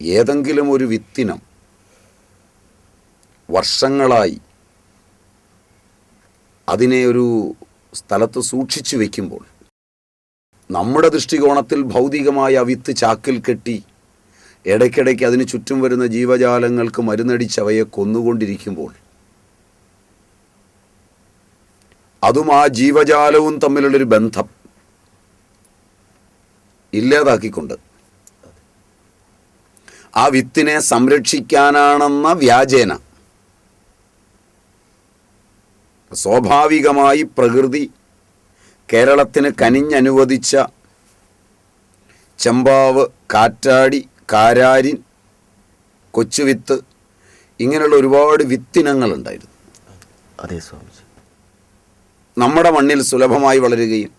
ഏതെങ്കിലും ഒരു വിത്തിനം വർഷങ്ങളായി അതിനെ ഒരു സ്ഥലത്ത് സൂക്ഷിച്ചു വയ്ക്കുമ്പോൾ നമ്മുടെ ദൃഷ്ടികോണത്തിൽ ഭൗതികമായ ആ വിത്ത് ചാക്കിൽ കെട്ടി ഇടയ്ക്കിടയ്ക്ക് അതിന് ചുറ്റും വരുന്ന ജീവജാലങ്ങൾക്ക് മരുന്നടിച്ച് അവയെ കൊന്നുകൊണ്ടിരിക്കുമ്പോൾ അതും ആ ജീവജാലവും തമ്മിലുള്ളൊരു ബന്ധം ഇല്ലാതാക്കിക്കൊണ്ട് ആ വിത്തിനെ സംരക്ഷിക്കാനാണെന്ന വ്യാജേന. സ്വാഭാവികമായി പ്രകൃതി കേരളത്തിന് കനിഞ്ഞനുവദിച്ച ചെമ്പാവ് കാറ്റാടി കാരാരിൻ കൊച്ചുവിത്ത് ഇങ്ങനെയുള്ള ഒരുപാട് വിത്തിനങ്ങളുണ്ടായിരുന്നു. അതെ സ്വാമിജി. നമ്മുടെ മണ്ണിൽ സുലഭമായി വളരുകയും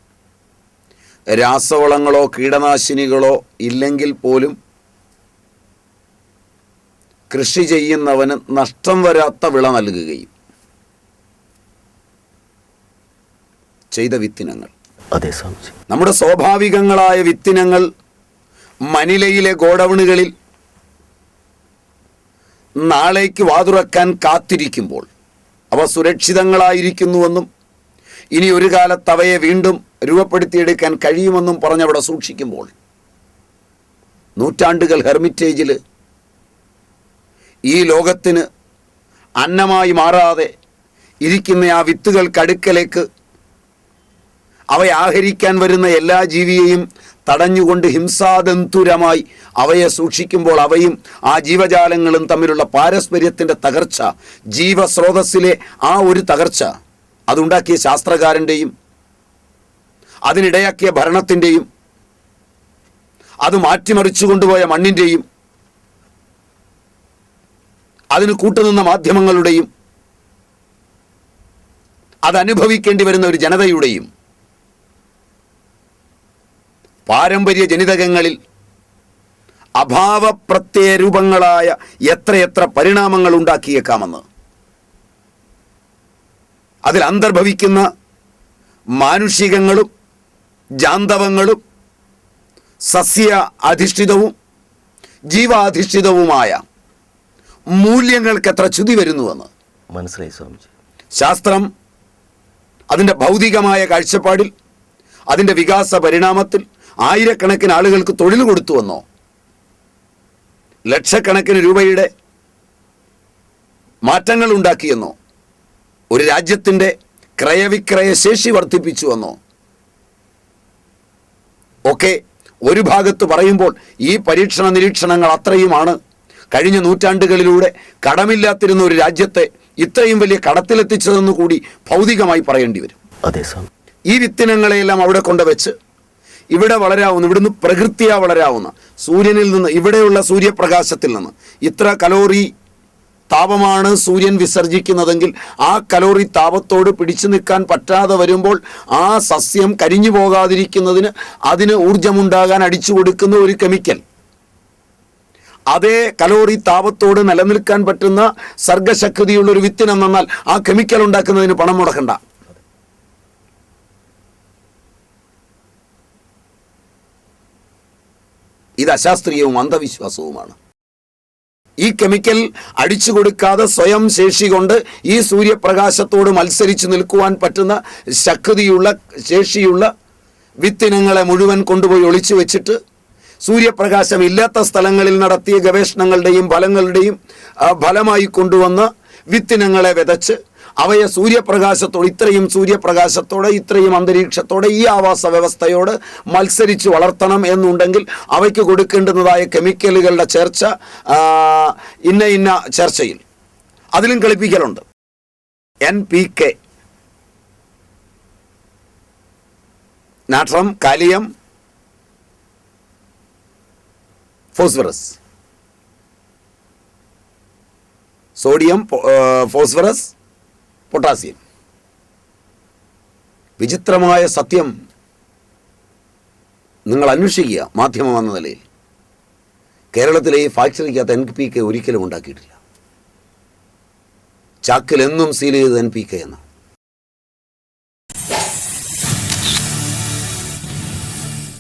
രാസവളങ്ങളോ കീടനാശിനികളോ ഇല്ലെങ്കിൽ പോലും കൃഷി ചെയ്യുന്നവന് നഷ്ടം വരാത്ത വിള നൽകുകയും ചെയ്ത വിത്തിനങ്ങൾ. അതെ സ്വാമിജി. നമ്മുടെ സ്വാഭാവികങ്ങളായ വിത്തിനങ്ങൾ മനിലയിലെ ഗോഡൗണുകളിൽ നാളേക്ക് വാതുറക്കാൻ കാത്തിരിക്കുമ്പോൾ അവ സുരക്ഷിതങ്ങളായിരിക്കുന്നുവെന്നും ഇനി ഒരു കാലത്ത് അവയെ വീണ്ടും രൂപപ്പെടുത്തിയെടുക്കാൻ കഴിയുമെന്നും പറഞ്ഞവിടെ സൂക്ഷിക്കുമ്പോൾ നൂറ്റാണ്ടുകൾ ഹെർമിറ്റേജിൽ ഈ ലോകത്തിന് അന്നമായി മാറാതെ ഇരിക്കുന്ന ആ വിത്തുകൾ കടുക്കലേക്ക് അവയെ ആഹരിക്കാൻ വരുന്ന എല്ലാ ജീവിയെയും തടഞ്ഞുകൊണ്ട് ഹിംസാദന്തുരമായി അവയെ സൂക്ഷിക്കുമ്പോൾ അവയും ആ ജീവജാലങ്ങളും തമ്മിലുള്ള പാരസ്പര്യത്തിന്റെ തകർച്ച ജീവസ്രോതസ്സിലെ ആ ഒരു തകർച്ച അതുണ്ടാക്കിയ ശാസ്ത്രകാരന്റെയും അതിനിടയാക്കിയ ഭരണത്തിന്റെയും അത് മാറ്റിമറിച്ചു കൊണ്ടുപോയ മണ്ണിന്റെയും അതിന് കൂട്ടുനിന്ന മാധ്യമങ്ങളുടെയും അതനുഭവിക്കേണ്ടി വരുന്ന ഒരു ജനതയുടെയും പാരമ്പര്യ ജനിതകങ്ങളിൽ അഭാവപ്രത്യയ രൂപങ്ങളായ എത്രയെത്ര പരിണാമങ്ങൾ ഉണ്ടാക്കിയേക്കാമെന്ന്. അതിൽ അന്തർഭവിക്കുന്ന മാനുഷികങ്ങളും ജാന്തവങ്ങളും സസ്യ അധിഷ്ഠിതവും ജീവാധിഷ്ഠിതവുമായ മൂല്യങ്ങൾക്ക് എത്ര ചുതി വരുന്നുവെന്ന്. മനസ്സിലായി സ്വാമിജി. ശാസ്ത്രം അതിന്റെ ഭൗതികമായ കാഴ്ചപ്പാടിൽ അതിന്റെ വികാസ പരിണാമത്തിൽ ആയിരക്കണക്കിന് ആളുകൾക്ക് തൊഴിൽ കൊടുത്തുവെന്നോ ലക്ഷക്കണക്കിന് രൂപയുടെ മാറ്റങ്ങൾ ഉണ്ടാക്കിയെന്നോ ഒരു രാജ്യത്തിന്റെ ക്രയവിക്രയ ശേഷി വർദ്ധിപ്പിച്ചുവെന്നോ ഒക്കെ ഒരു ഭാഗത്ത് പറയുമ്പോൾ ഈ പരീക്ഷണ നിരീക്ഷണങ്ങൾ അത്രയുമാണ് കഴിഞ്ഞ നൂറ്റാണ്ടുകളിലൂടെ കടമില്ലാത്തിരുന്ന ഒരു രാജ്യത്തെ ഇത്രയും വലിയ കടത്തിലെത്തിച്ചതെന്ന് കൂടി ഭൗതികമായി പറയേണ്ടി വരും. അതെ സാർ. ഈ വിത്തിനങ്ങളെയെല്ലാം അവിടെ കൊണ്ടുവച്ച് ഇവിടെ വളരാവുന്ന ഇവിടുന്ന് പ്രകൃതിയാ വളരാവുന്ന സൂര്യനിൽ നിന്ന് ഇവിടെയുള്ള സൂര്യപ്രകാശത്തിൽ നിന്ന് ഇത്ര കലോറി താപമാണ് സൂര്യൻ വിസർജിക്കുന്നതെങ്കിൽ ആ കലോറി താപത്തോട് പിടിച്ചു നിൽക്കാൻ പറ്റാതെ വരുമ്പോൾ ആ സസ്യം കരിഞ്ഞു പോകാതിരിക്കുന്നതിന് അതിന് ഊർജമുണ്ടാകാൻ അടിച്ചു കൊടുക്കുന്ന ഒരു കെമിക്കൽ. അതേ കലോറി താപത്തോട് നിലനിൽക്കാൻ പറ്റുന്ന സർഗശക്തിയുള്ള ഒരു വിത്തിനെ നന്നാൽ ആ കെമിക്കൽ ഉണ്ടാക്കുന്നതിന് പണം മുടക്കണ്ട. ഇത് അശാസ്ത്രീയവും അന്ധവിശ്വാസവുമാണ്. ഈ കെമിക്കൽ അടിച്ചു കൊടുക്കാതെ സ്വയം ശേഷി കൊണ്ട് ഈ സൂര്യപ്രകാശത്തോട് മത്സരിച്ച് നിൽക്കുവാൻ പറ്റുന്ന ശക്തിയുള്ള ശേഷിയുള്ള വിത്തിനങ്ങളെ മുഴുവൻ കൊണ്ടുപോയി ഒളിച്ചു വെച്ചിട്ട് സൂര്യപ്രകാശം ഇല്ലാത്ത സ്ഥലങ്ങളിൽ നടത്തിയ ഗവേഷണങ്ങളുടെയും ഫലങ്ങളുടെയും ഫലമായി കൊണ്ടുവന്ന വിത്തിനങ്ങളെ വിതച്ച് അവയെ സൂര്യപ്രകാശത്തോട് ഇത്രയും സൂര്യപ്രകാശത്തോടെ ഇത്രയും അന്തരീക്ഷത്തോടെ ഈ ആവാസ വ്യവസ്ഥയോട് മത്സരിച്ച് വളർത്തണം എന്നുണ്ടെങ്കിൽ അവയ്ക്ക് കൊടുക്കേണ്ടുന്നതായ കെമിക്കലുകളുടെ ചേർച്ച ഇന്ന ഇന്ന ചേർച്ചയിൽ. അതിലും കളിപ്പിക്കലുണ്ട്. N P K. നാട്രം കാലിയം ഫോസ്ഫറസ്. Sodium phosphorus potassium. വിചിത്രമായ സത്യം നിങ്ങൾ അന്വേഷിക്കുക മാധ്യമം എന്ന നിലയിൽ. കേരളത്തിലെ ഈ ഫാക്ടറിക്കകത്ത് എൻ പി കെ ഒരിക്കലും ഉണ്ടാക്കിയിട്ടില്ല. ചാക്കിൽ എന്നും സീൽ ചെയ്തത് എൻ പി കെ എന്നാണ്.